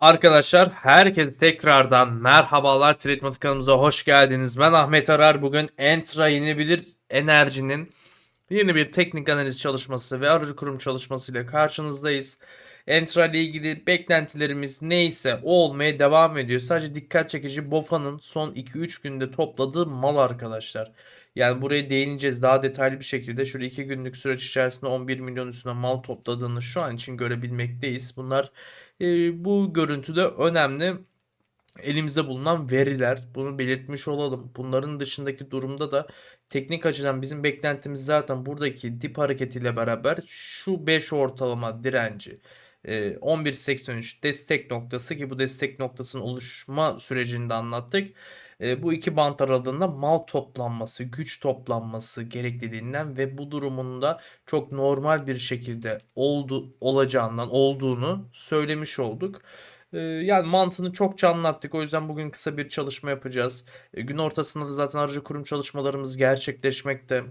Arkadaşlar herkese tekrardan merhabalar Treatment kanalımıza hoş geldiniz. Ben Ahmet Arar. Bugün Entra yenilebilir enerjinin yeni bir teknik analiz çalışması ve aracı kurum çalışması ile karşınızdayız. Entra ile ilgili beklentilerimiz neyse o olmaya devam ediyor. Sadece dikkat çekici BOFA'nın son 2-3 günde topladığı mal arkadaşlar. Yani buraya değineceğiz daha detaylı bir şekilde. Şöyle 2 günlük süreç içerisinde 11 milyon üstüne mal topladığını şu an için görebilmekteyiz. Bunlar e, bu görüntüde önemli elimizde bulunan veriler. Bunu belirtmiş olalım. Bunların dışındaki durumda da teknik açıdan bizim beklentimiz zaten buradaki dip hareketiyle beraber şu 5 ortalama direnci e, 11.83 destek noktası ki bu destek noktasının oluşma sürecini de anlattık. E, bu iki bant aralığında mal toplanması, güç toplanması gerekliliğinden ve bu durumun da çok normal bir şekilde oldu olacağından olduğunu söylemiş olduk. E, yani mantığını çokça anlattık. O yüzden bugün kısa bir çalışma yapacağız. E, gün ortasında da zaten aracı kurum çalışmalarımız gerçekleşmekte.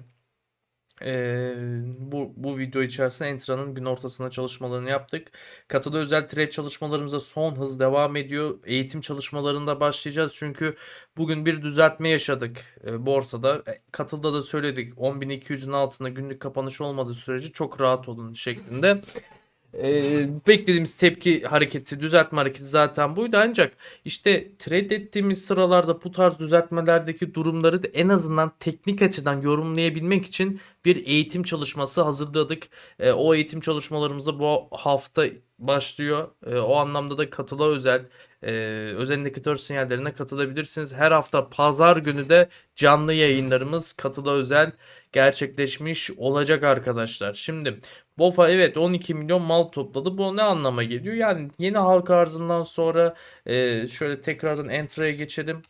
Ee, bu, bu video içerisinde Entra'nın gün ortasında çalışmalarını yaptık. Katılı özel trade çalışmalarımıza son hız devam ediyor. Eğitim çalışmalarında başlayacağız çünkü bugün bir düzeltme yaşadık e, borsada. E, Katılda da söyledik 10.200'ün altında günlük kapanış olmadığı sürece çok rahat olun şeklinde. Ee, beklediğimiz tepki hareketi, düzeltme hareketi zaten buydu. Ancak işte trade ettiğimiz sıralarda bu tarz düzeltmelerdeki durumları da en azından teknik açıdan yorumlayabilmek için bir eğitim çalışması hazırladık. Ee, o eğitim çalışmalarımızda bu hafta başlıyor. Ee, o anlamda da katıla özel e, özel indikatör sinyallerine katılabilirsiniz. Her hafta pazar günü de canlı yayınlarımız katıla özel gerçekleşmiş olacak arkadaşlar. Şimdi BOFA evet 12 milyon mal topladı. Bu ne anlama geliyor? Yani yeni halka arzından sonra e, şöyle tekrardan Entra'ya geçelim.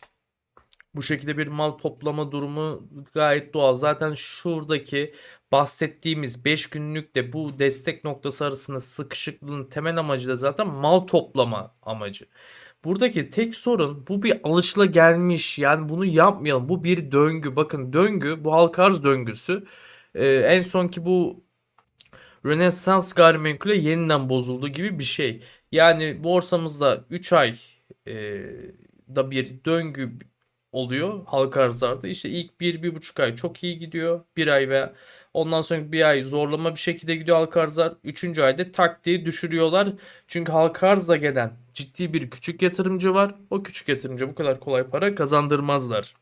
Bu şekilde bir mal toplama durumu gayet doğal. Zaten şuradaki bahsettiğimiz 5 günlük de bu destek noktası arasında sıkışıklığın temel amacı da zaten mal toplama amacı. Buradaki tek sorun bu bir alışla gelmiş. Yani bunu yapmayalım. Bu bir döngü. Bakın döngü bu halka arz döngüsü. Ee, en son ki bu Rönesans gayrimenkule yeniden bozuldu gibi bir şey. Yani borsamızda 3 ay e, da bir döngü oluyor halka arzlarda. İşte ilk 1-1,5 ay çok iyi gidiyor. 1 ay ve ondan sonra bir ay zorlama bir şekilde gidiyor halka arzlar. 3. ayda tak diye düşürüyorlar. Çünkü halka arzda gelen ciddi bir küçük yatırımcı var. O küçük yatırımcı bu kadar kolay para kazandırmazlar.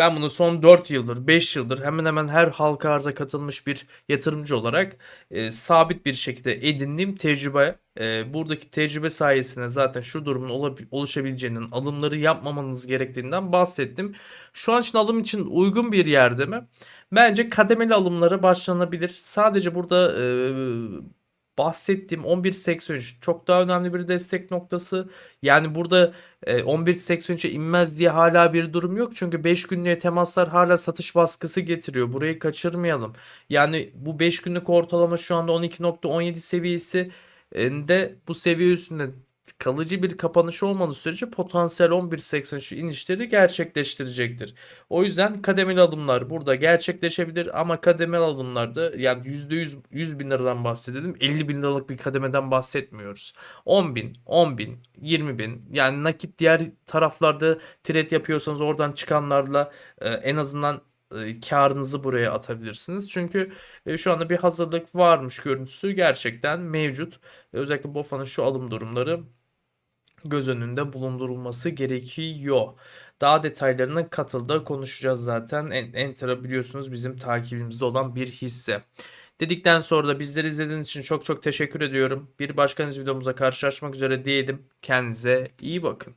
Ben bunu son 4 yıldır, 5 yıldır hemen hemen her halka arza katılmış bir yatırımcı olarak e, sabit bir şekilde edindiğim tecrübe. E, buradaki tecrübe sayesinde zaten şu durumun oluşabileceğinin, alımları yapmamanız gerektiğinden bahsettim. Şu an için alım için uygun bir yerde mi? Bence kademeli alımlara başlanabilir. Sadece burada e, bahsettiğim 11.83 çok daha önemli bir destek noktası. Yani burada e, 11.83'e inmez diye hala bir durum yok. Çünkü 5 günlüğe temaslar hala satış baskısı getiriyor. Burayı kaçırmayalım. Yani bu 5 günlük ortalama şu anda 12.17 seviyesi e, de bu seviye üstünde kalıcı bir kapanış olmadığı sürece potansiyel 11.83 inişleri gerçekleştirecektir. O yüzden kademeli adımlar burada gerçekleşebilir ama kademeli adımlarda yani %100 100 bin liradan bahsedelim 50 bin liralık bir kademeden bahsetmiyoruz. 10 bin, 10 bin, 20 bin yani nakit diğer taraflarda trade yapıyorsanız oradan çıkanlarla e, en azından e, karınızı buraya atabilirsiniz. Çünkü e, şu anda bir hazırlık varmış görüntüsü gerçekten mevcut. Özellikle BOFA'nın şu alım durumları göz önünde bulundurulması gerekiyor. Daha detaylarına katılda konuşacağız zaten. En- Enter'a biliyorsunuz bizim takibimizde olan bir hisse. Dedikten sonra da bizleri izlediğiniz için çok çok teşekkür ediyorum. Bir başka videomuza karşılaşmak üzere diyelim. Kendinize iyi bakın.